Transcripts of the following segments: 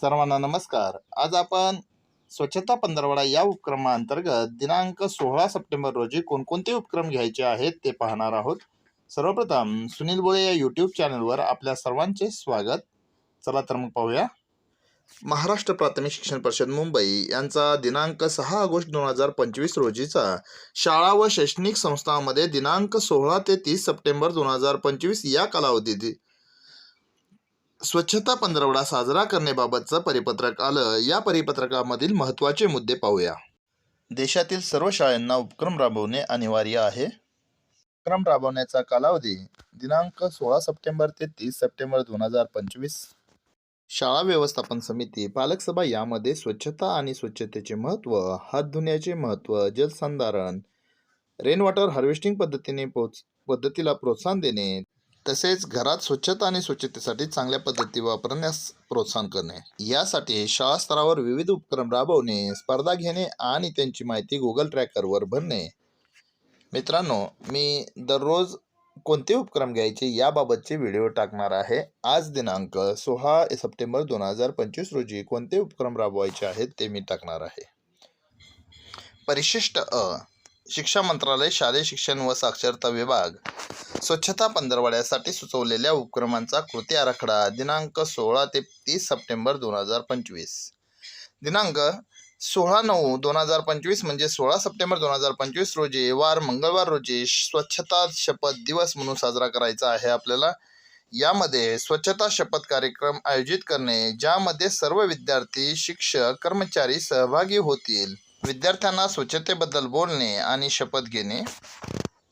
सर्वांना नमस्कार. आज आपण स्वच्छता पंधरवडा या उपक्रमाअंतर्गत दिनांक सोळा सप्टेंबर रोजी कोणकोणते उपक्रम घ्यायचे आहेत ते पाहणार आहोत. सर्वप्रथम सुनील बोळे या यूट्यूब चॅनलवर आपल्या सर्वांचे स्वागत. चला तर मग पाहूया. महाराष्ट्र प्राथमिक शिक्षण परिषद मुंबई यांचा दिनांक सहा ऑगस्ट दोन हजार पंचवीस रोजीचा शाळा व शैक्षणिक संस्थांमध्ये दिनांक सोळा ते तीस सप्टेंबर दोन हजार पंचवीस या कालावधीत स्वच्छता पंधरवडा साजरा करण्याबाबतचं परिपत्रक आलं. या परिपत्रकामधील महत्त्वाचे मुद्दे पाहूया. देशातील सर्व शाळांना उपक्रम राबवणे अनिवार्य आहे. उपक्रम राबवण्याचा कालावधी दिनांक सोळा सप्टेंबर ते तीस सप्टेंबर दोन हजार पंचवीस. शाळा व्यवस्थापन समिती पालकसभा यामध्ये स्वच्छता आणि स्वच्छतेचे महत्त्व हात धुण्याचे महत्त्व जलसंधारण रेन वॉटर हार्वेस्टिंग पद्धतीने पोच पद्धतीला प्रोत्साहन देणे तसेच घरात स्वच्छता आणि स्वच्छतेसाठी चांगल्या पद्धती वापरण्यास प्रोत्साहन करणे. यासाठी शाळा स्तरावर विविध उपक्रम राबवणे स्पर्धा घेणे आणि त्यांची माहिती गुगल ट्रॅकरवर भरणे. मित्रांनो मी दररोज कोणते उपक्रम घ्यायचे याबाबतचे व्हिडिओ टाकणार आहे. आज दिनांक सोळा सप्टेंबर दोन हजार पंचवीस रोजी कोणते उपक्रम राबवायचे आहेत ते मी टाकणार आहे. परिशिष्ट अ शिक्षा मंत्रालय शालेय शिक्षण व साक्षरता विभाग. स्वच्छता पंधरवड्यासाठी सुचवलेल्या उपक्रमांचा कृती आराखडा दिनांक सोळा ते तीस सप्टेंबर दोन हजार पंचवीस. दिनांक सोळा नऊ दोन हजार पंचवीस म्हणजे सोळा सप्टेंबर दोन हजार पंचवीस रोजी वार मंगळवार रोजी स्वच्छता शपथ दिवस म्हणून साजरा करायचा आहे आपल्याला. यामध्ये स्वच्छता शपथ कार्यक्रम आयोजित करणे ज्यामध्ये सर्व विद्यार्थी शिक्षक कर्मचारी सहभागी होतील. विद्यार्थ्यांना स्वच्छतेबद्दल बोलणे आणि शपथ घेणे.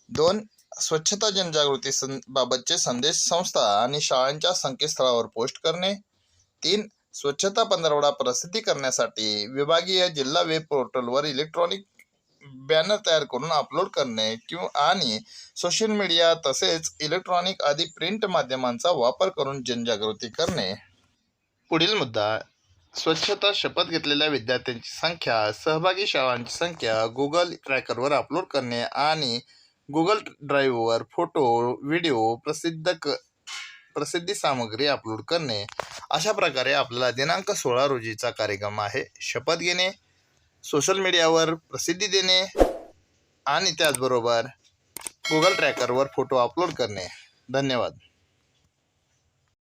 दोन स्वच्छता जनजागृती सं बाबतचे संदेश संस्था आणि शाळांच्या संकेतस्थळावर पोस्ट करणे. तीन स्वच्छता पंधरवडा प्रसिद्धी करण्यासाठी विभागीय जिल्हा वेब पोर्टलवर इलेक्ट्रॉनिक बॅनर तयार करून अपलोड करणे किंवा आणि सोशल मीडिया तसेच इलेक्ट्रॉनिक आदी प्रिंट माध्यमांचा वापर करून जनजागृती करणे. पुढील मुद्दा स्वच्छता शपथ घेतलेल्या विद्यार्थ्यांची संख्या सहभागी शाळांची संख्या गुगल ट्रॅकरवर अपलोड करणे आणि गुगल ड्राईव्हवर फोटो व्हिडिओ प्रसिद्ध क प्रसिद्धी सामग्री अपलोड करणे अशा प्रकारे आपल्याला दिनांक सोळा रोजीचा कार्यक्रम आहे. शपथ घेणे सोशल मीडियावर प्रसिद्धी देणे आणि त्याचबरोबर गुगल ट्रॅकरवर फोटो अपलोड करणे. धन्यवाद.